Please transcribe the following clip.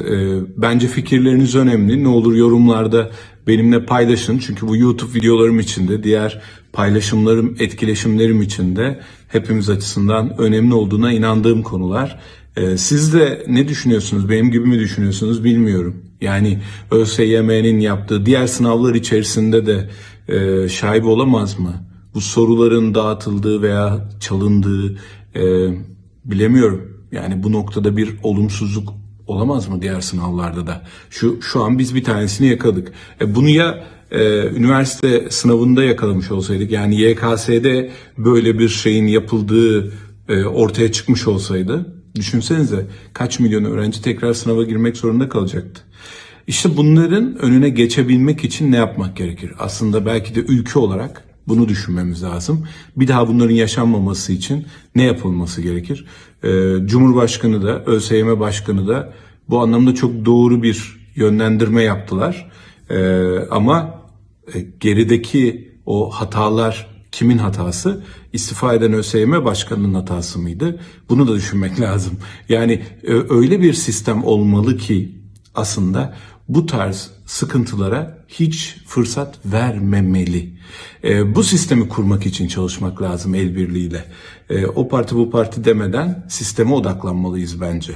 E, bence fikirleriniz önemli. Ne olur yorumlarda benimle paylaşın. Çünkü bu YouTube videolarım için de, diğer paylaşımlarım, etkileşimlerim için de hepimiz açısından önemli olduğuna inandığım konular. E, siz de ne düşünüyorsunuz? Benim gibi mi düşünüyorsunuz bilmiyorum. Yani ÖSYM'nin yaptığı diğer sınavlar içerisinde de e, şaibe olamaz mı? Bu soruların dağıtıldığı veya çalındığı e, bilemiyorum. Yani bu noktada bir olumsuzluk olamaz mı diğer sınavlarda da? Şu şu an biz bir tanesini yakaladık. E, bunu ya e, üniversite sınavında yakalamış olsaydık yani YKS'de böyle bir şeyin yapıldığı e, ortaya çıkmış olsaydı düşünsenize kaç milyon öğrenci tekrar sınava girmek zorunda kalacaktı. İşte bunların önüne geçebilmek için ne yapmak gerekir? Aslında belki de ülke olarak bunu düşünmemiz lazım. Bir daha bunların yaşanmaması için ne yapılması gerekir? Ee, Cumhurbaşkanı da, ÖSYM Başkanı da bu anlamda çok doğru bir yönlendirme yaptılar. Ee, ama e, gerideki o hatalar kimin hatası? İstifa eden ÖSYM Başkanı'nın hatası mıydı? Bunu da düşünmek lazım. Yani öyle bir sistem olmalı ki aslında bu tarz sıkıntılara hiç fırsat vermemeli. E, bu sistemi kurmak için çalışmak lazım el birliğiyle. E, o parti bu parti demeden sisteme odaklanmalıyız bence.